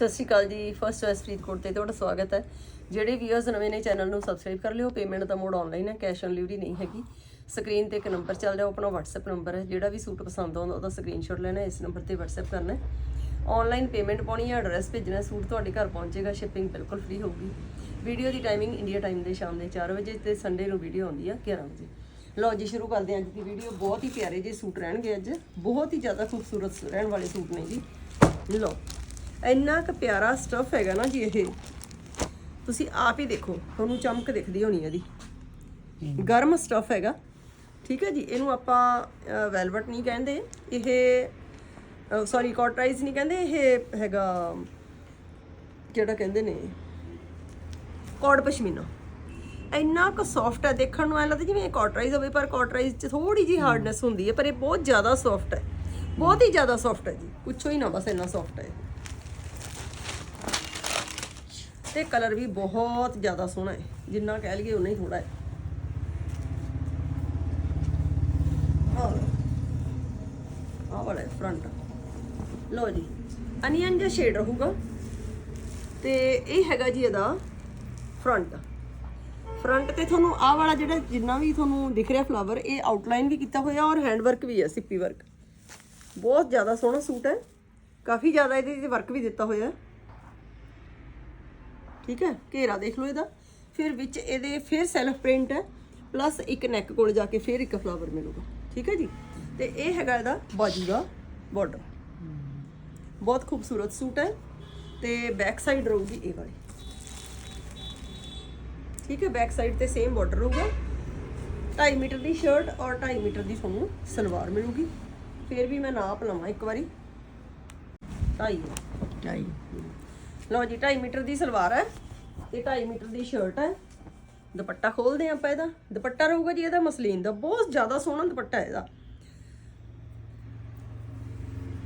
ਸਤਿ ਸ਼੍ਰੀ ਅਕਾਲ ਜੀ। First choice Faridkot ਤੇ ਤੁਹਾਡਾ ਸਵਾਗਤ ਹੈ। ਜਿਹੜੇ ਵੀਅਰਸ ਨਵੇਂ ਨੇ ਚੈਨਲ ਨੂੰ ਸਬਸਕ੍ਰਾਈਬ ਕਰ ਲਿਓ। ਪੇਮੈਂਟ ਦਾ ਮੋਡ ਆਨਲਾਈਨ ਹੈ ਕੈਸ਼ ਔਨ ਡਿਲੀਵਰੀ ਨਹੀਂ ਹੈਗੀ। ਸਕਰੀਨ ਤੇ ਇੱਕ ਨੰਬਰ ਚੱਲ ਰਿਹਾ ਆਪਣਾ WhatsApp ਨੰਬਰ ਹੈ। ਜਿਹੜਾ ਵੀ ਸੂਟ ਪਸੰਦ ਆਉਂਦਾ, ਉਹਦਾ ਸਕਰੀਨਸ਼ਾਟ ਲੈਣਾ ਇਸ ਨੰਬਰ ਤੇ WhatsApp ਕਰਨਾ ਹੈ। ਆਨਲਾਈਨ ਪੇਮੈਂਟ ਪਾਉਣੀ ਹੈ ਐਡਰੈਸ ਭੇਜਣਾ ਸੂਟ ਤੁਹਾਡੇ ਘਰ ਪਹੁੰਚੇਗਾ ਸ਼ਿਪਿੰਗ ਬਿਲਕੁਲ ਫ੍ਰੀ ਹੋਊਗੀ। ਵੀਡੀਓ ਦੀ ਟਾਈਮਿੰਗ ਇੰਡੀਆ ਟਾਈਮ ਦੇ ਸ਼ਾਮ ਦੇ 4 ਵਜੇ ਤੇ ਸੰਡੇ ਨੂੰ ਵੀਡੀਓ ਆਉਂਦੀ ਆ 11 ਵਜੇ। ਲਓ ਜੀ, ਸ਼ੁਰੂ ਕਰਦੇ ਹਾਂ ਅੱਜ ਦੀ ਵੀਡੀਓ ਬਹੁਤ ਹੀ ਪਿਆਰੇ ਜਿਹੇ ਸੂਟ ਰਹਿਣਗੇ ਅੱਜ। ਬਹੁਤ ਹੀ ਜ਼ਿਆਦਾ ਖੂਬਸੂਰਤ ਰਹਿਣ ਵਾਲੇ ਸੂਟ ਨੇ ਜੀ। ਲਓ। ਇੰਨਾ ਕੁ ਪਿਆਰਾ ਸਟਫ ਹੈਗਾ ਨਾ ਜੀ ਇਹ। ਤੁਸੀਂ ਆਪ ਹੀ ਦੇਖੋ ਤੁਹਾਨੂੰ ਚਮਕ ਦਿਖਦੀ ਹੋਣੀ ਇਹਦੀ। ਗਰਮ ਸਟਫ ਹੈਗਾ। ਠੀਕ ਹੈ ਜੀ ਇਹਨੂੰ ਆਪਾਂ ਵੈਲਵਟ ਨਹੀਂ ਕਹਿੰਦੇ। ਇਹ ਸੌਰੀ ਕਾਟਰਾਈਜ਼ ਨਹੀਂ ਕਹਿੰਦੇ। ਇਹ ਹੈਗਾ ਜਿਹੜਾ ਕਹਿੰਦੇ ਨੇ? ਕੌੜ ਪਸ਼ਮੀਨਾ। ਇੰਨਾ ਕੁ ਸੌਫਟ ਹੈ ਦੇਖਣ ਨੂੰ ਐ ਲੱਗਦਾ ਜਿਵੇਂ ਕਾਟਰਾਈਜ਼ ਹੋਵੇ ਪਰ ਕਾਟਰਾਈਜ਼ 'ਚ ਥੋੜੀ ਜੀ ਹਾਰਡਨੈਸ ਹੁੰਦੀ ਹੈ ਪਰ ਇਹ ਬਹੁਤ ਜ਼ਿਆਦਾ ਸੌਫਟ ਹੈ। ਬਹੁਤ ਹੀ ਜ਼ਿਆਦਾ ਸੌਫਟ ਹੈ ਜੀ। ਪੁੱਛੋ ਹੀ ਨਾ ਬਸ ਇੰਨਾ ਸੌਫਟ ਹੈ ਇਹ। ਤੇ ਕਲਰ ਵੀ ਬਹੁਤ ਜ਼ਿਆਦਾ ਸੋਹਣਾ ਹੈ। ਜਿੰਨਾ ਕਹਿ ਲਈਏ ਉਨਾ ਹੀ ਥੋੜਾ ਹੈ। ਆਹ ਲਓ। ਵਾਲਾ ਫਰੰਟ ਲਓ ਜੀ। ਅਨੀਅਨ ਜਿਹਾ ਸ਼ੇਡ ਰਹੂਗਾ। ਤੇ ਇਹ ਹੈਗਾ ਜੀ ਇਹਦਾ ਫਰੰਟ ਫਰੰਟ ਤੇ ਤੁਹਾਨੂੰ ਆਹ ਵਾਲਾ ਜਿਹੜਾ ਜਿੰਨਾ ਵੀ ਤੁਹਾਨੂੰ ਦਿਖ ਰਿਹਾ ਫਲਾਵਰ ਇਹ ਆਊਟਲਾਈਨ ਵੀ ਕੀਤਾ ਹੋਇਆ ਔਰ ਹੈਂਡ ਵਰਕ ਵੀ ਹੈ, ਸਿੱਪੀ ਵਰਕ ਬਹੁਤ ਜ਼ਿਆਦਾ ਸੋਹਣਾ ਸੂਟ ਹੈ। ਕਾਫੀ ਜ਼ਿਆਦਾ ਇਹਦੇ ਤੇ ਵਰਕ ਵੀ ਦਿੱਤਾ ਹੋਇਆ ਹੈ। ਠੀਕ ਹੈ ਘੇਰਾ ਦੇਖ ਲਓ ਇਹਦਾ। ਫਿਰ ਵਿੱਚ ਇਹਦੇ ਫਿਰ ਸੈਲਫ ਪ੍ਰਿੰਟ ਹੈ ਪਲੱਸ ਇੱਕ ਨੈਕ ਕੋਲ ਜਾ ਕੇ ਫਿਰ ਇੱਕ ਫਲਾਵਰ ਮਿਲੂਗਾ ਠੀਕ ਹੈ ਜੀ? ਤੇ ਇਹ ਹੈਗਾ ਇਹਦਾ ਬਾਜੂ ਦਾ ਬਾਰਡਰ ਬਹੁਤ ਖੂਬਸੂਰਤ ਸੂਟ ਹੈ ਤੇ ਬੈਕ ਸਾਈਡ ਰਹੂਗੀ ਇਹ ਵਾਲੀ। ਠੀਕ ਹੈ ਬੈਕ ਸਾਈਡ ਤੇ ਸੇਮ ਬਾਰਡਰ ਰਹੂਗਾ। 2.5 ਮੀਟਰ ਦੀ ਸ਼ਰਟ ਔਰ 2.5 ਮੀਟਰ ਦੀ ਤੁਹਾਨੂੰ ਸਲਵਾਰ ਮਿਲੂਗੀ। ਫਿਰ ਵੀ ਮੈਂ ਨਾਪ ਲਵਾਂ ਇੱਕ ਵਾਰੀ। 2.5 ਢਾਈ। ਲਓ ਜੀ 2.5 ਮੀਟਰ ਦੀ ਸਲਵਾਰ ਹੈ। ਤੇ 2.5 ਮੀਟਰ ਦੀ ਸ਼ਰਟ ਹੈ ਦੁਪੱਟਾ ਖੋਲਦੇ ਹਾਂ ਆਪਾਂ ਇਹਦਾ। ਦੁਪੱਟਾ ਰਹੂਗਾ ਜੀ ਇਹਦਾ ਮਸਲੀਨ ਦਾ। ਬਹੁਤ ਜ਼ਿਆਦਾ ਸੋਹਣਾ ਦੁਪੱਟਾ ਹੈ ਇਹਦਾ।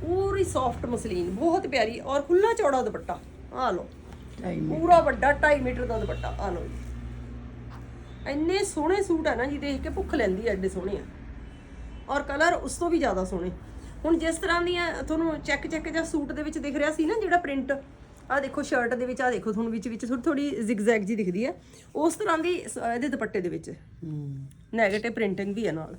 ਪੂਰੀ ਸੌਫਟ ਮਸਲੀਨ ਬਹੁਤ ਪਿਆਰੀ ਔਰ ਖੁੱਲਾ ਚੌੜਾ ਦੁਪੱਟਾ। ਆ ਲਓ। ਪੂਰਾ ਵੱਡਾ 2.5 ਮੀਟਰ ਦਾ ਦੁਪੱਟਾ। ਆ ਲਓ ਜੀ। ਇੰਨੇ ਸੋਹਣੇ ਸੂਟ ਆ ਨਾ ਜੀ ਦੇਖ ਕੇ ਭੁੱਖ ਲੈਂਦੀ ਐ ਐਡੇ ਸੋਹਣੇ ਆ। ਔਰ ਕਲਰ ਉਸ ਤੋਂ ਵੀ ਜ਼ਿਆਦਾ ਸੋਹਣੇ। ਹੁਣ ਜਿਸ ਤਰ੍ਹਾਂ ਦੀਆਂ ਤੁਹਾਨੂੰ ਚੈੱਕ ਚੈੱਕ ਜਿਹਾ ਸੂਟ ਦੇ ਵਿੱਚ ਦਿਖ ਰਿਹਾ ਸੀ ਨਾ ਜਿਹੜਾ ਪ੍ਰਿੰਟ ਆ ਦੇਖੋ ਸ਼ਰਟ ਦੇ ਵਿੱਚ ਆ ਦੇਖੋ ਤੁਹਾਨੂੰ ਵਿੱਚ ਵਿੱਚ ਥੋੜੀ ਥੋੜੀ ਜ਼ਿਗਜ਼ੈਗ ਜੀ ਦਿਖਦੀ ਹੈ। ਉਸ ਤਰ੍ਹਾਂ ਦੀ ਸ- ਇਹਦੇ ਦੁਪੱਟੇ ਦੇ ਵਿੱਚ। ਹੂੰ। ਨੈਗੇਟਿਵ ਪ੍ਰਿੰਟਿੰਗ ਵੀ ਹੈ ਨਾਲ।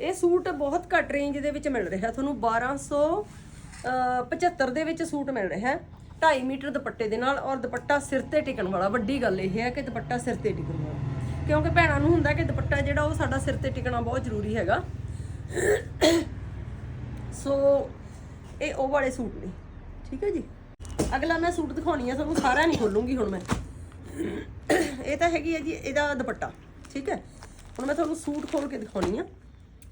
ਇਹ ਸੂਟ ਬਹੁਤ ਘੱਟ ਰੇਂਜ ਦੇ ਵਿੱਚ ਮਿਲ ਰਿਹਾ। ਤੁਹਾਨੂੰ 1275 ਦੇ ਵਿੱਚ ਸੂਟ ਮਿਲ ਰਿਹਾ ਹੈ। 2.5 ਮੀਟਰ ਦੁਪੱਟੇ ਦੇ ਨਾਲ ਔਰ ਦੁਪੱਟਾ ਸਿਰ ਤੇ ਟਿਕਣ ਵਾਲਾ। ਵੱਡੀ ਗੱਲ ਇਹ ਹੈ ਕਿ ਦੁਪੱਟਾ ਸਿਰ ਤੇ ਟਿਕਣ ਵਾਲਾ। ਕਿਉਂਕਿ ਭੈਣਾਂ ਨੂੰ ਹੁੰਦਾ ਕਿ ਦੁਪੱਟਾ ਜਿਹੜਾ ਉਹ ਸਾਡਾ ਸਿਰ ਤੇ ਟਿਕਣਾ ਬਹੁਤ ਜ਼ਰੂਰੀ ਹੈਗਾ। ਸੋ ਇਹ ਉਹ ਵਾਲੇ ਸੂਟ ਨੇ। ਠੀਕ ਹੈ ਜੀ? ਅਗਲਾ ਮੈਂ ਸੂਟ ਦਿਖਾਉਣੀ ਆ ਤੁਹਾਨੂੰ ਸਾਰਾ ਨਹੀਂ ਖੋਲੂੰਗੀ ਹੁਣ ਮੈਂ। ਇਹ ਤਾਂ ਹੈਗੀ ਹੈ ਜੀ, ਇਹਦਾ ਦੁਪੱਟਾ, ਠੀਕ ਹੈ? ਹੁਣ ਮੈਂ ਤੁਹਾਨੂੰ ਸੂਟ ਖੋਲ ਕੇ ਦਿਖਾਉਣੀ ਆ।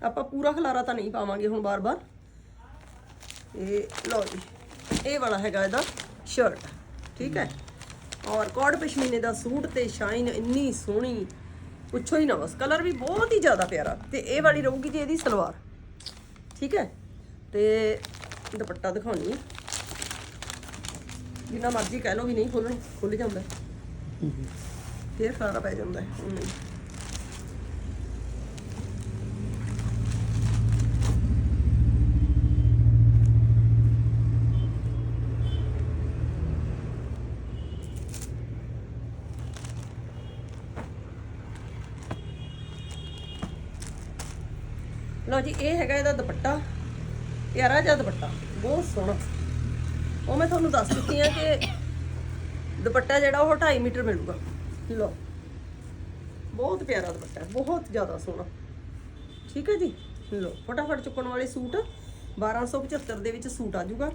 ਆਪਾਂ ਪੂਰਾ ਖਲਾਰਾ ਤਾਂ ਨਹੀਂ ਪਾਵਾਂਗੇ ਹੁਣ ਬਾਰ-ਬਾਰ। ਇਹ, ਲਓ ਜੀ, ਇਹ ਵਾਲਾ ਹੈਗਾ ਇਹਦਾ ਸ਼ਰਟ ਠੀਕ ਹੈ? ਔਰ ਕੋਡ ਪਸ਼ਮੀਨੇ ਦਾ ਸੂਟ ਤੇ ਸ਼ਾਈਨ ਇੰਨੀ ਸੋਹਣੀ, ਪੁੱਛੋ ਹੀ ਨਾ ਬਸ ਕਲਰ ਵੀ ਬਹੁਤ ਹੀ ਜ਼ਿਆਦਾ ਪਿਆਰਾ। ਤੇ ਇਹ ਵਾਲੀ ਰਹੂਗੀ ਜੀ ਇਹਦੀ ਸਲਵਾਰ, ਠੀਕ ਹੈ? ਤੇ ਦੁਪੱਟਾ ਦਿਖਾਉਣੀ ਹੈ ਜਿੰਨਾ ਮਰਜ਼ੀ ਕਹਿ ਲਓ ਵੀ ਨਹੀਂ ਖੋਲਣੀ ਖੁੱਲ ਜਾਂਦਾ ਹੈ। ਫਿਰ ਖਾਣਾ ਪੈ ਜਾਂਦਾ ਹੈ। ਹੁਣ ਨਹੀਂ ਲਓ ਜੀ, ਇਹ ਹੈਗਾ ਇਹਦਾ ਦੁਪੱਟਾ। ਪਿਆਰਾ ਜਿਹਾ ਦੁਪੱਟਾ। ਬਹੁਤ ਸੋਹਣਾ। ਉਹ ਮੈਂ ਤੁਹਾਨੂੰ ਦੱਸ ਦਿੱਤੀ ਆ ਕਿ ਦੁਪੱਟਾ ਜਿਹੜਾ ਉਹ 2.5 ਮੀਟਰ ਮਿਲੂਗਾ। ਲਓ। ਬਹੁਤ ਪਿਆਰਾ ਦੁਪੱਟਾ ਬਹੁਤ ਜ਼ਿਆਦਾ ਸੋਹਣਾ। ਠੀਕ ਹੈ ਜੀ? ਲਓ, ਫਟਾਫਟ ਚੁੱਕਣ ਵਾਲੇ ਸੂਟ 1275 ਦੇ ਵਿੱਚ ਸੂਟ ਆ ਜਾਊਗਾ।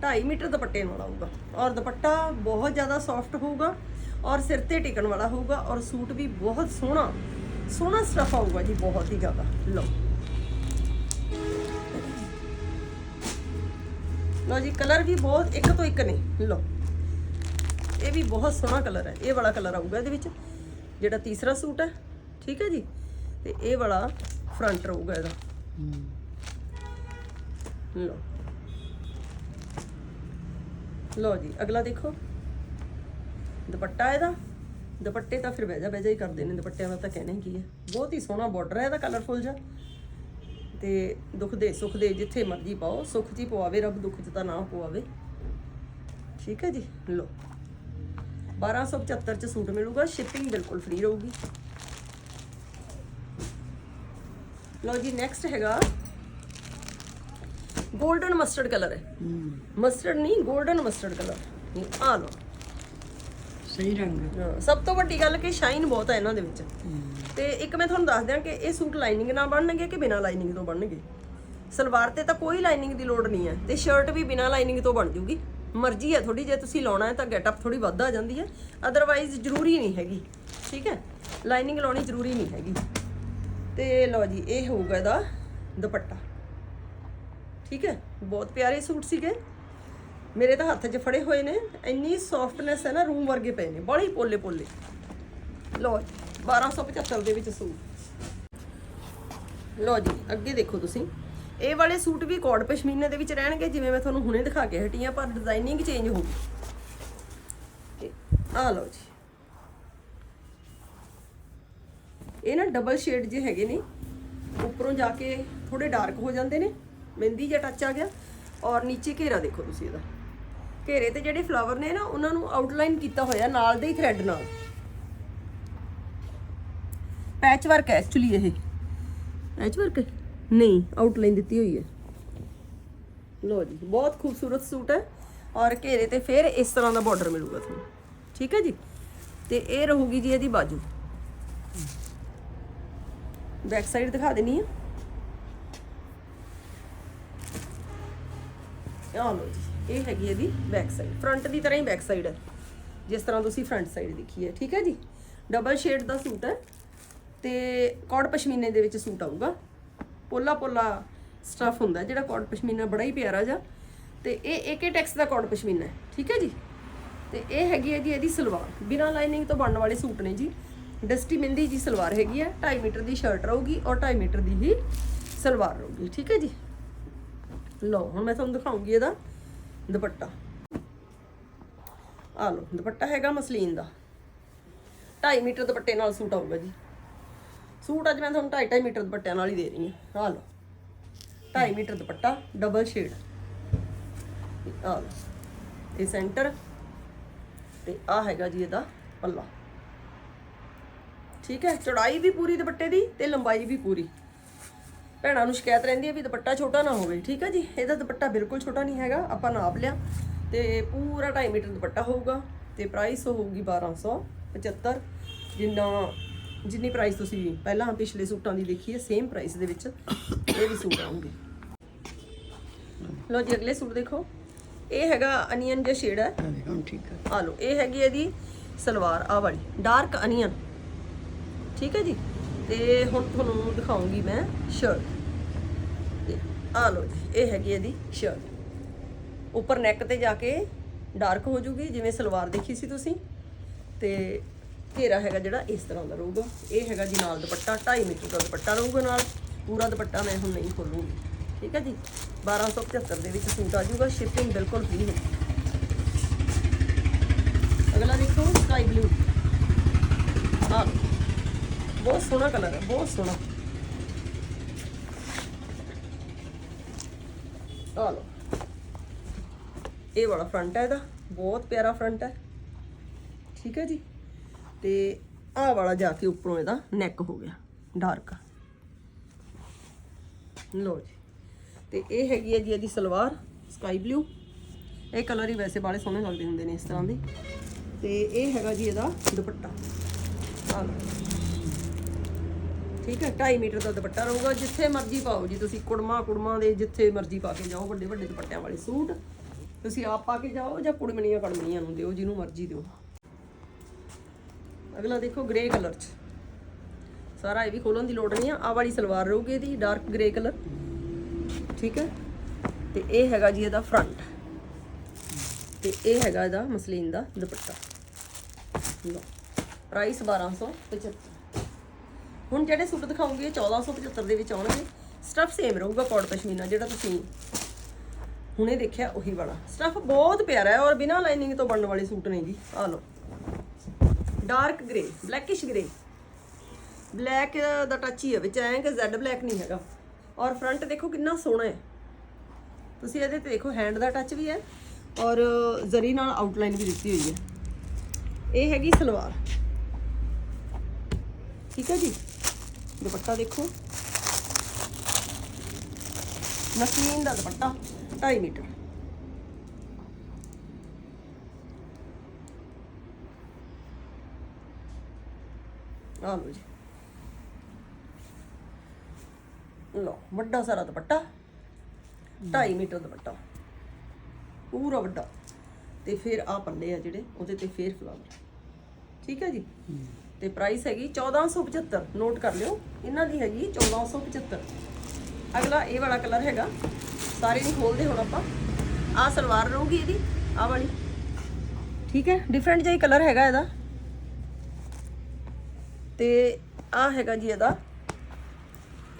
2.5 ਮੀਟਰ ਦੁਪੱਟੇ ਨਾਲ ਆਊਗਾ। ਔਰ ਦੁਪੱਟਾ ਬਹੁਤ ਜ਼ਿਆਦਾ ਸੌਫਟ ਹੋਊਗਾ ਔਰ ਸਿਰ ਤੇ ਟਿਕਣ ਵਾਲਾ ਹੋਊਗਾ ਔਰ ਸੂਟ ਵੀ ਬਹੁਤ ਸੋਹਣਾ ਸੋਹਣਾ ਸਟਫ ਆਊਗਾ ਜੀ, ਬਹੁਤ ਹੀ ਜ਼ਿਆਦਾ। ਲਓ। ਲਓ ਜੀ ਕਲਰ ਵੀ ਬਹੁਤ, ਇੱਕ ਤੋਂ ਇੱਕ ਨੇ। ਲਓ, ਇਹ ਵੀ ਬਹੁਤ ਸੋਹਣਾ ਕਲਰ ਹੈ। ਇਹ ਵਾਲਾ ਕਲਰ ਆਊਗਾ ਇਹਦੇ ਵਿੱਚ, ਜਿਹੜਾ ਤੀਸਰਾ ਸੂਟ ਹੈ, ਠੀਕ ਹੈ ਜੀ? ਤੇ ਇਹ ਵਾਲਾ ਫਰੰਟ ਰਹੂਗਾ ਇਹਦਾ। ਲਓ। ਲਓ ਜੀ, ਅਗਲਾ ਦੇਖੋ। ਦੁਪੱਟਾ ਇਹਦਾ। ਦੁਪੱਟੇ ਤਾਂ ਫਿਰ ਬਹਿਜਾ ਬਹਿਜਾ ਹੀ ਕਰਦੇ ਨੇ। ਦੁਪੱਟਿਆਂ ਦਾ ਤਾਂ ਕਹਿਣਾ ਹੀ ਕੀ ਹੈ। ਬਹੁਤ ਹੀ ਸੋਹਣਾ ਬਾਰਡਰ ਹੈ ਇਹਦਾ ਕਲਰਫੁਲ ਜਿਹਾ। ਤੇ ਦੁੱਖ ਦੇ ਸੁੱਖ ਦੇ ਜਿੱਥੇ ਮਰਜ਼ੀ ਪਾਓ ਸੁੱਖ 'ਚ ਹੀ ਪਵਾਵੇ ਰੱਬ ਦੁੱਖ 'ਚ ਤਾਂ ਨਾ ਪਵਾਵੇ। ਠੀਕ ਹੈ ਜੀ? ਲੋ 1275 ਚ ਸੂਟ ਮਿਲੂਗਾ ਸ਼ਿਪਿੰਗ ਬਿਲਕੁਲ ਫ੍ਰੀ ਰਹੂਗੀ। ਲੋ ਜੀ ਨੈਕਸਟ ਹੈਗਾ 골ਡਨ ਮਸਟਰਡ ਕਲਰ ਹੈ। ਮਸਟਰਡ ਨਹੀਂ 골ਡਨ ਮਸਟਰਡ ਕਲਰ ਇਹ ਆ ਲੋ ਸਹੀ ਰੰਗ। ਹਾਂ, ਸਭ ਤੋਂ ਵੱਡੀ ਗੱਲ ਕਿ ਸ਼ਾਈਨ ਬਹੁਤ ਹੈ ਇਹਨਾਂ ਦੇ ਵਿੱਚ। ਤੇ ਇੱਕ ਮੈਂ ਤੁਹਾਨੂੰ ਦੱਸ ਦਿਆਂ ਕਿ ਇਹ ਸੂਟ ਲਾਈਨਿੰਗ ਨਾਲ ਬਣਨਗੇ ਕਿ ਬਿਨਾਂ ਲਾਈਨਿੰਗ ਤੋਂ ਬਣਨਗੇ? ਸਲਵਾਰ ਤੇ ਤਾਂ ਕੋਈ ਲਾਈਨਿੰਗ ਦੀ ਲੋੜ ਨਹੀਂ ਹੈ ਤੇ ਸ਼ਰਟ ਵੀ ਬਿਨਾਂ ਲਾਈਨਿੰਗ ਤੋਂ ਬਣ ਜੂਗੀ। ਮਰਜ਼ੀ ਹੈ ਥੋੜੀ ਜੇ ਤੁਸੀਂ ਲਾਉਣਾ ਹੈ ਤਾਂ ਗੈਟਅਪ ਥੋੜੀ ਵੱਧ ਆ ਜਾਂਦੀ ਹੈ। ਅਦਰਵਾਈਜ਼ ਜ਼ਰੂਰੀ ਨਹੀਂ ਹੈਗੀ ਠੀਕ ਹੈ? ਲਾਈਨਿੰਗ ਲਾਉਣੀ ਜ਼ਰੂਰੀ ਨਹੀਂ ਹੈਗੀ। ਤੇ ਲਓ ਜੀ ਇਹ ਹੋਊਗਾ ਇਹਦਾ ਦੁਪੱਟਾ। ਠੀਕ ਹੈ? ਬਹੁਤ ਪਿਆਰੇ ਸੂਟ ਸੀਗੇ। ਮੇਰੇ ਤਾਂ ਹੱਥ 'ਚ ਫੜੇ ਹੋਏ ਨੇ, ਇੰਨੀ ਸੌਫਟਨੈਸ ਹੈ ਨਾ, ਰੂਮ ਵਰਗੇ ਪਏ ਨੇ, ਬੜੀ ਪੋਲੇ ਪੋਲੇ। ਲਓ ਜੀ 1275 ਦੇ ਵਿੱਚ ਸੂਟ। ਲਓ ਜੀ, ਅੱਗੇ ਦੇਖੋ ਤੁਸੀਂ। ਇਹ ਵਾਲੇ ਸੂਟ ਵੀ ਕੋਡ ਪਸ਼ਮੀਨੇ ਦੇ ਵਿੱਚ ਰਹਿਣਗੇ, ਜਿਵੇਂ ਮੈਂ ਤੁਹਾਨੂੰ ਹੁਣੇ ਦਿਖਾ ਕੇ ਹਟੀ ਆ ਪਰ ਡਿਜ਼ਾਈਨਿੰਗ ਚੇਂਜ ਹੋਊਗੀ ਆ ਲਓ ਜੀ। ਇਹ ਨਾ ਡਬਲ ਸ਼ੇਡ ਜੇ ਹੈਗੇ ਨੇ, ਉੱਪਰੋਂ ਜਾ ਕੇ ਥੋੜੇ ਡਾਰਕ ਹੋ ਜਾਂਦੇ ਨੇ, ਮਹਿੰਦੀ ਜਿਹਾ ਟੱਚ ਆ ਗਿਆ, ਔਰ ਨੀਚੇ ਘੇਰਾ ਦੇਖੋ ਤੁਸੀਂ ਇਹਦਾ। ਘੇਰੇ ਤੇ ਜਿਹੜੇ ਫਲਾਵਰ ਨੇ ਨਾ, ਉਹਨਾਂ ਨੂੰ ਆਊਟਲਾਈਨ ਕੀਤਾ ਹੋਇਆ ਨਾਲ ਦੇ ਹੀ ਥ੍ਰੈਡ ਨਾਲ। ਪੈਚ ਵਰਕ ਹੈ ਐਕਚੁਅਲੀ ਇਹ। ਪੈਚ ਵਰਕ ਨਹੀਂ ਆਊਟਲਾਈਨ ਦਿੱਤੀ ਹੋਈ ਹੈ। ਲੋ ਜੀ, ਬਹੁਤ ਖੂਬਸੂਰਤ ਸੂਟ ਹੈ ਔਰ ਘੇਰੇ ਤੇ ਫਿਰ ਇਸ ਤਰ੍ਹਾਂ ਦਾ ਬਾਰਡਰ ਮਿਲੂਗਾ ਤੁਹਾਨੂੰ। ਠੀਕ ਹੈ ਜੀ? ਤੇ ਇਹ ਰਹੂਗੀ ਜੀ ਇਹਦੀ ਬਾਜੂ। ਬੈਕ ਸਾਈਡ ਦਿਖਾ ਦੇਣੀ ਹੈ ਆ ਲਓ ਜੀ। ਇਹ ਹੈਗੀ ਇਹਦੀ ਬੈਕ ਸਾਈਡ ਫਰੰਟ ਦੀ ਤਰ੍ਹਾਂ ਹੀ ਬੈਕ ਸਾਈਡ ਹੈ। ਜਿਸ ਤਰ੍ਹਾਂ ਤੁਸੀਂ ਫਰੰਟ ਸਾਈਡ ਦੇਖੀ ਹੈ। ਠੀਕ ਹੈ ਜੀ? ਡਬਲ ਸ਼ੇਡ ਦਾ ਸੂਟ ਹੈ। ਤੇ ਕੌੜ ਪਸ਼ਮੀਨੇ ਦੇ ਵਿੱਚ ਸੂਟ ਆਊਗਾ। ਪੋਲਾ ਪੋਲਾ ਸਟਫ ਹੁੰਦਾ ਜਿਹੜਾ ਕੌੜ ਪਸ਼ਮੀਨਾ ਬੜਾ ਹੀ ਪਿਆਰਾ ਜਾ ਤੇ ਇਹ ਏਕੇ ਟੈਕਸ ਦਾ ਕੌੜ ਪਸ਼ਮੀਨਾ ਹੈ। ਠੀਕ ਹੈ ਜੀ? ਤੇ ਇਹ ਹੈਗੀ ਹੈ ਜੀ ਇਹਦੀ ਸਲਵਾਰ। ਬਿਨਾਂ ਲਾਈਨਿੰਗ ਤੋਂ ਬਣਨ ਵਾਲੇ ਸੂਟ ਨੇ ਜੀ। ਡਸਟੀ ਮਿੰਦੀ ਜੀ ਸਲਵਾਰ ਹੈਗੀ ਹੈ। 2.5 ਮੀਟਰ ਦੀ ਸ਼ਰਟ ਰਹੂਗੀ ਔਰ 2.5 ਮੀਟਰ ਦੀ ਹੀ ਸਲਵਾਰ ਰਹੂਗੀ। ਠੀਕ ਹੈ ਜੀ? ਲਓ, ਹੁਣ ਮੈਂ ਤੁਹਾਨੂੰ ਦਿਖਾਉਂਗੀ ਇਹਦਾ। ਦੁਪੱਟਾ। ਆ ਲਓ, ਦੁਪੱਟਾ ਹੈਗਾ ਮਸਲੀਨ ਦਾ। 2.5 ਮੀਟਰ ਦੁਪੱਟੇ ਨਾਲ ਸੂਟ ਆਊਗਾ ਜੀ। ਸੂਟ ਅੱਜ ਮੈਂ ਤੁਹਾਨੂੰ 2.5 ਮੀਟਰ ਦੁਪੱਟਿਆਂ ਨਾਲ ਹੀ ਦੇ ਰਹੀ ਹਾਂ। ਆ ਲਓ 2.5 ਮੀਟਰ ਦੁਪੱਟਾ ਡਬਲ ਸ਼ੇਡ ਆ ਲਓ, ਇਹ ਸੈਂਟਰ ਤੇ ਆ ਹੈਗਾ ਜੀ ਇਹਦਾ ਪੱਲਾ। ਠੀਕ ਹੈ, ਚੌੜਾਈ ਵੀ ਪੂਰੀ ਦੁਪੱਟੇ ਦੀ ਤੇ ਲੰਬਾਈ ਵੀ ਪੂਰੀ। ਭੈਣਾਂ ਨੂੰ ਸ਼ਿਕਾਇਤ ਰਹਿੰਦੀ ਹੈ ਵੀ ਦੁਪੱਟਾ ਛੋਟਾ ਨਾ ਹੋਵੇ ਠੀਕ ਹੈ ਜੀ? ਇਹਦਾ ਦੁਪੱਟਾ ਬਿਲਕੁਲ ਛੋਟਾ ਨਹੀਂ ਹੈਗਾ ਆਪਾਂ ਨਾਪ ਲਿਆ ਤੇ ਪੂਰਾ 2.5 ਮੀਟਰ ਦੁਪੱਟਾ ਹੋਊਗਾ ਤੇ ਪ੍ਰਾਈਸ ਹੋਊਗੀ 1275 ਜਿੰਨਾ ਜਿੰਨੀ ਪ੍ਰਾਈਸ ਤੁਸੀਂ ਪਹਿਲਾਂ ਪਿਛਲੇ ਸੂਟਾਂ ਦੀ ਦੇਖੀ ਹੈ ਸੇਮ ਪ੍ਰਾਈਸ ਦੇ ਵਿੱਚ ਇਹ ਵੀ ਸੂਟ ਆਉਂਗੇ ਲੋ ਜੀ ਅਗਲੇ ਸੂਟ ਦੇਖੋ। ਇਹ ਹੈਗਾ ਅਨੀਅਨ ਜਿਹਾ ਸ਼ੇਡ ਹੈ। ਹੁਣ ਠੀਕ ਹੈ। ਆ ਲਓ ਇਹ ਹੈਗੀ ਇਹਦੀ ਸਲਵਾਰ ਆ ਵਾਲੀ ਡਾਰਕ ਅਨੀਅਨ ਠੀਕ ਹੈ ਜੀ? ਤੇ ਹੁਣ ਤੁਹਾਨੂੰ ਦਿਖਾਉਂਗੀ ਮੈਂ ਸ਼ਰਟ ਤੇ ਆ ਲਓ ਜੀ, ਇਹ ਹੈਗੀ ਇਹਦੀ ਸ਼ਰਟ ਉੱਪਰ ਨੈਕ ਤੇ ਜਾ ਕੇ ਡਾਰਕ ਹੋ ਜੂਗੀ, ਜਿਵੇਂ ਸਲਵਾਰ ਦੇਖੀ ਸੀ ਤੁਸੀਂ। ਤੇ ਘੇਰਾ ਹੈਗਾ ਜਿਹੜਾ ਇਸ ਤਰ੍ਹਾਂ ਦਾ ਰਹੂਗਾ। ਇਹ ਹੈਗਾ ਜੀ ਨਾਲ ਦੁਪੱਟਾ 2.5 ਮੀਟਰ ਦਾ ਦੁਪੱਟਾ ਰਹੂਗਾ ਨਾਲ। ਪੂਰਾ ਦੁਪੱਟਾ ਮੈਂ ਹੁਣ ਨਹੀਂ ਖੋਲੂੰਗੀ। ਠੀਕ ਹੈ ਜੀ? 1275 ਦੇ ਵਿੱਚ ਸੂਟ ਆ ਜਾਊਗਾ ਸ਼ਿਪਿੰਗ ਬਿਲਕੁਲ ਫ੍ਰੀ ਹੈ ਅਗਲਾ ਦੇਖੋ ਸਕਾਈ ਬਲੂ ਆ ਬਹੁਤ ਸੋਹਣਾ ਕਲਰ ਹੈ, ਬਹੁਤ ਸੋਹਣਾ। ਆ ਲਓ। ਇਹ ਵਾਲਾ ਫਰੰਟ ਹੈ ਇਹਦਾ, ਬਹੁਤ ਪਿਆਰਾ ਫਰੰਟ ਹੈ। ਠੀਕ ਹੈ ਜੀ? ਤੇ ਆਹ ਵਾਲਾ ਜਾ ਕੇ ਉੱਪਰੋਂ ਇਹਦਾ ਨੈਕ ਹੋ ਗਿਆ ਡਾਰਕ ਲੋ ਜੀ। ਤੇ ਇਹ ਹੈਗੀ ਹੈ ਜੀ ਇਹਦੀ ਸਲਵਾਰ ਸਕਾਈ ਬਲੂ ਇਹ ਕਲਰ ਹੀ ਵੈਸੇ ਬਾਲੇ ਸੋਹਣੇ ਲੱਗਦੇ ਹੁੰਦੇ ਨੇ ਇਸ ਤਰ੍ਹਾਂ ਦੇ। ਤੇ ਇਹ ਹੈਗਾ ਜੀ ਇਹਦਾ ਦੁਪੱਟਾ। ਆ ਲਓ। ਠੀਕ ਹੈ? 2.5 ਮੀਟਰ ਦਾ ਦੁਪੱਟਾ ਰਹੂਗਾ, ਜਿੱਥੇ ਮਰਜ਼ੀ ਪਾਓ ਜੀ। ਤੁਸੀਂ ਕੁੜਮਾ ਕੁੜਮਾ ਦੇ ਜਿੱਥੇ ਮਰਜ਼ੀ ਪਾ ਕੇ ਜਾਓ, ਵੱਡੇ ਵੱਡੇ ਦੁਪੱਟਿਆਂ ਵਾਲੇ ਸੂਟ। ਤੁਸੀਂ ਆਪ ਪਾ ਕੇ ਜਾਓ ਜਾਂ ਕੁੜਮਣੀਆਂ ਕੜਮਣੀਆਂ ਨੂੰ ਦਿਓ, ਜਿਹਨੂੰ ਮਰਜ਼ੀ ਦਿਓ। ਅਗਲਾ ਦੇਖੋ ਗ੍ਰੇ ਕਲਰ ਚ। ਸਾਰਾ ਇਹ ਵੀ ਖੋਲਣ ਦੀ ਲੋੜ ਨਹੀਂ ਆ। ਆਹ ਵਾਲੀ ਸਲਵਾਰ ਰਹੂਗੀ ਇਹਦੀ ਡਾਰਕ ਗ੍ਰੇ ਕਲਰ ਠੀਕ ਹੈ? ਤੇ ਇਹ ਹੈਗਾ ਜੀ ਇਹਦਾ ਫਰੰਟ ਤੇ ਇਹ ਹੈਗਾ ਇਹਦਾ ਮਸਲੀਨ ਦਾ ਦੁਪੱਟਾ। ਲਓ। ਪ੍ਰਾਈਸ 1275 ਹੁਣ ਜਿਹੜੇ ਸੂਟ ਦਿਖਾਉਂਗੀ, ਇਹ 1475 ਦੇ ਵਿੱਚ ਆਉਣਗੇ। ਸਟਫ ਸੇਮ ਰਹੂਗਾ ਕੋਟ ਪਸ਼ਮੀਨਾ, ਜਿਹੜਾ ਤੁਸੀਂ ਹੁਣੇ ਦੇਖਿਆ, ਉਹੀ ਵਾਲਾ। ਸਟਫ ਬਹੁਤ ਪਿਆਰਾ ਹੈ ਔਰ ਬਿਨਾਂ ਲਾਈਨਿੰਗ ਤੋਂ ਬਣਨ ਵਾਲੇ ਸੂਟ ਨੇ ਜੀ ਆ ਲਓ। Dark grey blackish grey black ਦਾ ਟੱਚ ਹੀ ਹੈ ਵਿੱਚ, ਐਂ ਕਿ ਜ਼ੈਡ ਬਲੈਕ ਨਹੀਂ ਹੈਗਾ। ਔਰ ਫਰੰਟ ਦੇਖੋ ਕਿੰਨਾ ਸੋਹਣਾ ਹੈ। ਤੁਸੀਂ ਇਹਦੇ ਤੇ ਦੇਖੋ ਹੈਂਡ ਦਾ ਟੱਚ ਵੀ ਹੈ ਔਰ ਜ਼ਰੀ ਨਾਲ ਆਊਟਲਾਈਨ ਵੀ ਦਿੱਤੀ ਹੋਈ ਹੈ। ਇਹ ਹੈਗੀ ਸਲਵਾਰ। ਠੀਕ ਹੈ ਜੀ? ਦੁਪੱਟਾ ਦੇਖੋ। ਮਸਲੀਨ ਦਾ ਦੁਪੱਟਾ 2.5 ਮੀਟਰ। ਆ ਲਓ ਜੀ। ਲਓ, ਵੱਡਾ ਸਾਰਾ ਦੁਪੱਟਾ 2.5 ਮੀਟਰ ਦੁਪੱਟਾ। ਪੂਰਾ ਵੱਡਾ। ਤੇ ਫਿਰ ਆ ਪੱਲੇ ਆ ਜਿਹੜੇ, ਉਹਦੇ ਤੇ ਫੇਰ ਫਲਾਵਰ। ਠੀਕ ਹੈ ਜੀ? ਤੇ ਪ੍ਰਾਈਸ ਹੈਗੀ 1475 ਨੋਟ ਕਰ ਲਿਓ। ਇਹਨਾਂ ਦੀ ਹੈਗੀ 1475 ਅਗਲਾ ਇਹ ਵਾਲਾ ਕਲਰ ਹੈਗਾ। ਸਾਰੇ ਨਹੀਂ ਖੋਲਦੇ ਹੁਣ ਆਪਾਂ। ਆ ਸਲਵਾਰ ਰਹੂਗੀ ਇਹਦੀ ਆ ਵਾਲੀ। ਠੀਕ ਹੈ ਡਿਫਰੈਂਟ ਜਿਹਾ ਕਲਰ ਹੈਗਾ ਇਹਦਾ। ਤੇ ਆ ਹੈਗਾ ਜੀ ਇਹਦਾ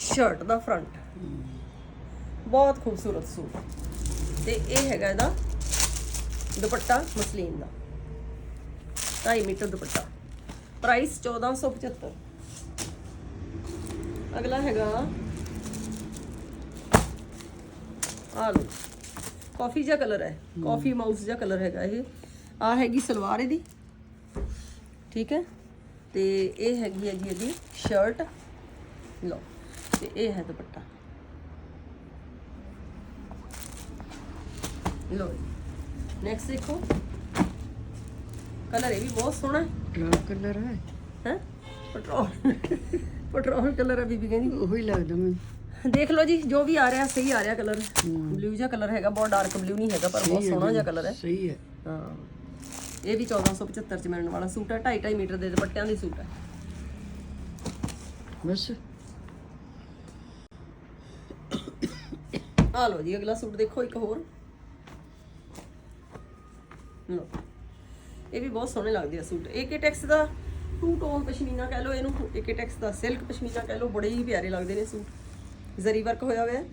ਸ਼ਰਟ ਦਾ ਫਰੰਟ ਬਹੁਤ ਖੂਬਸੂਰਤ ਸੂਟ। ਤੇ ਇਹ ਹੈਗਾ ਇਹਦਾ ਦੁਪੱਟਾ ਮਸਲੀਨ ਦਾ। 2.5 ਮੀਟਰ ਦੁਪੱਟਾ। ਪ੍ਰਾਈਸ 1475 ਅਗਲਾ ਹੈਗਾ ਆ ਲੋ ਕਾਫੀ ਜਿਹਾ ਕਲਰ ਹੈ ਕਾਫੀ ਮਾਊਸ ਜਿਹਾ ਕਲਰ ਹੈਗਾ ਇਹ। ਆ ਹੈਗੀ ਸਲਵਾਰ ਇਹਦੀ ਠੀਕ ਹੈ? ਤੇ ਇਹ ਹੈਗੀ ਹੈ ਜੀ ਇਹਦੀ ਸ਼ਰਟ ਲਓ ਤੇ ਇਹ ਹੈ ਦੁਪੱਟਾ। ਲਓ ਨੈਕਸਟ ਦੇਖੋ। ਕਲਰ ਇਹ ਵੀ ਬਹੁਤ ਸੋਹਣਾ ਹੈ। ਡਾਰਕ ਕਲਰ ਹੈ ਹੈ? ਪੈਟਰੋਲ ਪੈਟਰੋਲ ਕਲਰ ਹੈ ਬੀਬੀ ਕਹਿੰਦੀ। ਉਹੀ ਲੱਗਦਾ ਮੈਨੂੰ। ਦੇਖ ਲਓ ਜੀ ਜੋ ਵੀ ਆ ਰਿਹਾ ਸਹੀ ਆ ਰਿਹਾ ਕਲਰ ਬਲੂ ਜਿਹਾ ਕਲਰ ਹੈਗਾ ਬਹੁਤ ਡਾਰਕ ਬਲੂ ਨਹੀਂ ਹੈਗਾ ਪਰ ਬਹੁਤ ਸੋਹਣਾ ਜਿਹਾ ਕਲਰ ਹੈ। ਸਹੀ ਹੈ। ਹਾਂ। ਇਹ ਵੀ 1475 ਚ ਮਿਲਣ ਵਾਲਾ ਸੂਟ ਹੈ 2.5 2.5 ਮੀਟਰ ਦੇ ਦੁਪੱਟਿਆਂ ਦੀ ਸੂਟ ਹੈ ਬਸ। ਆ ਲਓ ਜੀ ਅਗਲਾ ਸੂਟ ਦੇਖੋ ਇੱਕ ਹੋਰ। ਲਓ। ਇਹ ਵੀ ਬਹੁਤ ਸੋਹਣੇ ਲੱਗਦੇ ਆ ਸੂਟ। ਏਕੇਟੈਕਸ ਦਾ ਟੂ ਟੋਨ ਪਸ਼ਮੀਨਾ ਕਹਿ ਲਓ ਇਹਨੂੰ ਏਕੇਟੈਕਸ ਦਾ ਸਿਲਕ ਪਸ਼ਮੀਨਾ ਕਹਿ ਲਓ ਬੜੇ ਹੀ ਪਿਆਰੇ ਲੱਗਦੇ ਨੇ ਸੂਟ। ਜ਼ਰੀ ਵਰਕ ਹੋਇਆ ਹੋਇਆ ਹੈ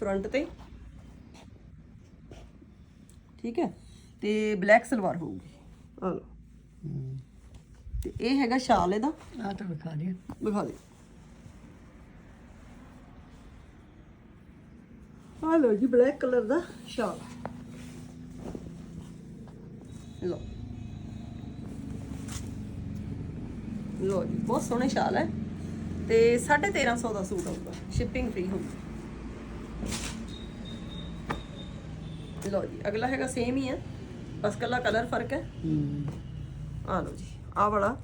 ਫਰੰਟ ਤੇ। ਠੀਕ ਹੈ? ਤੇ ਬਲੈਕ ਸਲਵਾਰ ਹੋਊਗੀ। ਆ ਲਓ। ਤੇ ਇਹ ਹੈਗਾ ਸ਼ਾਲ ਇਹਦਾ। ਆ ਤਾਂ ਵਿਖਾ ਦਿਓ। ਦਿਖਾ ਦੇ ਆ ਲਓ ਜੀ ਬਲੈਕ ਕਲਰ ਦਾ ਸ਼ਾਲ। ਲਓ। ਲਓ ਜੀ ਬਹੁਤ ਸੋਹਣੇ ਸ਼ਾਲ ਹੈ। ਤੇ 1350 ਦਾ ਸੂਟ ਆਊਗਾ ਸ਼ਿਪਿੰਗ ਫ੍ਰੀ ਹੋਊਗੀ। ਲਓ ਜੀ ਅਗਲਾ ਹੈਗਾ ਸੇਮ ਹੀ ਹੈ ਬਸ ਕੱਲਾ ਕਲਰ ਫ਼ਰਕ ਹੈ। ਆ ਲਓ ਜੀ ਆਹ ਵਾਲਾ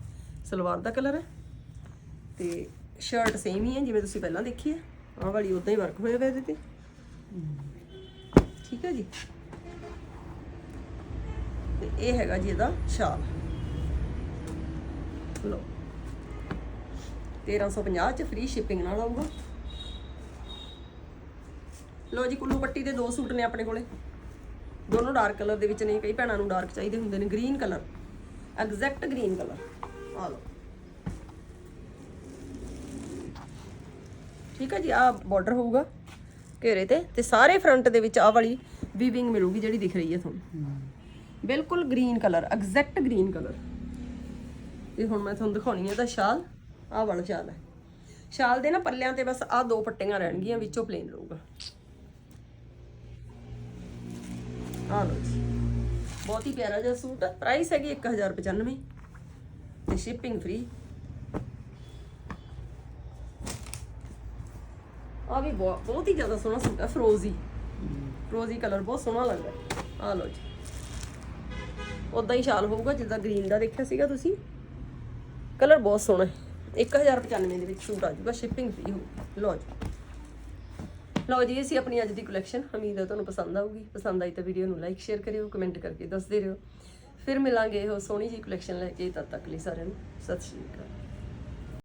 ਸਲਵਾਰ ਦਾ ਕਲਰ ਹੈ। ਤੇ ਸ਼ਰਟ ਸੇਮ ਹੀ ਹੈ ਜਿਵੇਂ ਤੁਸੀਂ ਪਹਿਲਾਂ ਦੇਖੀ ਹੈ। ਆਹ ਵਾਲੀ ਉਦਾਂ ਹੀ ਵਰਕ ਹੋਇਆ ਹੋਇਆ ਇਹਦੇ ਤੇ। ਠੀਕ ਹੈ ਜੀ। ਤੇ ਇਹ ਹੈਗਾ ਜੀ ਇਹਦਾ ਸ਼ਾਲ। ਲਓ 1350 ਚ ਫ੍ਰੀ ਸ਼ਿਪਿੰਗ ਨਾਲ ਆਊਗਾ। ਲਓ ਜੀ, ਕੁੱਲੂ ਪੱਟੀ ਦੇ ਦੋ ਸੂਟ ਨੇ ਆਪਣੇ ਕੋਲੇ। ਦੋਨੋਂ ਡਾਰਕ ਕਲਰ ਦੇ ਵਿੱਚ ਨੇ, ਕਈ ਭੈਣਾਂ ਨੂੰ ਡਾਰਕ ਚਾਹੀਦੇ ਹੁੰਦੇ ਨੇ। Green colour exact green colour ਆ ਲਓ। ਠੀਕ ਹੈ ਜੀ ਆ ਬਾਰਡਰ ਹੋਊਗਾ ਘੇਰੇ ਤੇ ਤੇ ਸਾਰੇ ਫਰੰਟ ਦੇ ਵਿੱਚ ਆ ਵਾਲੀ ਵੀਵਿੰਗ ਮਿਲੂਗੀ ਜਿਹੜੀ ਦਿਖ ਰਹੀ ਹੈ ਤੁਹਾਨੂੰ। ਬਿਲਕੁਲ green colour exact green colour ਇਹ ਹੁਣ ਮੈਂ ਤੁਹਾਨੂੰ ਦਿਖਾਉਣੀ ਹੈ ਦਾ ਸ਼ਾਲ। ਆਹ ਵਾਲਾ ਸ਼ਾਲ ਹੈ। ਸ਼ਾਲ ਦੇ ਨਾ ਪੱਲਿਆਂ ਤੇ ਬਸ ਆਹ ਦੋ ਪੱਟੀਆਂ ਰਹਿਣਗੀਆਂ, ਵਿੱਚੋਂ ਪਲੇਨ ਰਹੂਗਾ। ਆ ਲਓ ਜੀ। ਬਹੁਤ ਹੀ ਪਿਆਰਾ ਜਿਹਾ ਸੂਟ ਹੈ ਪ੍ਰਾਈਸ ਹੈਗੀ 1095 ਤੇ ਸ਼ਿਪਿੰਗ ਫ੍ਰੀ ਆ ਵੀ ਬਹੁਤ ਬਹੁਤ ਹੀ ਜ਼ਿਆਦਾ ਸੋਹਣਾ ਸੂਟ ਹੈ ਫਰੋਜ਼ੀ ਫਰੋਜ਼ੀ ਕਲਰ ਬਹੁਤ ਸੋਹਣਾ ਲੱਗਦਾ। ਆ ਲਓ ਜੀ। ਉਦਾਂ ਹੀ ਸ਼ਾਲ ਹੋਊਗਾ, ਜਿੱਦਾਂ ਗ੍ਰੀਨ ਦਾ ਦੇਖਿਆ ਸੀਗਾ ਤੁਸੀਂ। ਕਲਰ ਬਹੁਤ ਸੋਹਣਾ ਹੈ। 1095 ਦੇ ਵਿੱਚ ਸੂਟ ਆ ਜਾਊਗਾ ਸ਼ਿਪਿੰਗ ਫ੍ਰੀ ਹੋਊਗੀ। ਲਓ ਜੀ। ਲਓ ਜੀ, ਇਹ ਸੀ ਆਪਣੀ ਅੱਜ ਦੀ ਕਲੈਕਸ਼ਨ ਉਮੀਦ ਹੈ ਤੁਹਾਨੂੰ ਪਸੰਦ ਆਊਗੀ। ਪਸੰਦ ਆਈ ਤਾਂ ਵੀਡੀਓ ਨੂੰ ਲਾਈਕ ਸ਼ੇਅਰ ਕਰਿਓ ਕਮੈਂਟ ਕਰਕੇ ਦੱਸਦੇ ਰਹੋ। ਫਿਰ ਮਿਲਾਂਗੇ ਉਹ ਸੋਹਣੀ ਜੀ ਕਲੈਕਸ਼ਨ ਲੈ ਕੇ ਤਦ ਤੱਕ ਲਈ ਸਾਰਿਆਂ ਨੂੰ। ਸਤਿ ਸ਼੍ਰੀ ਅਕਾਲ।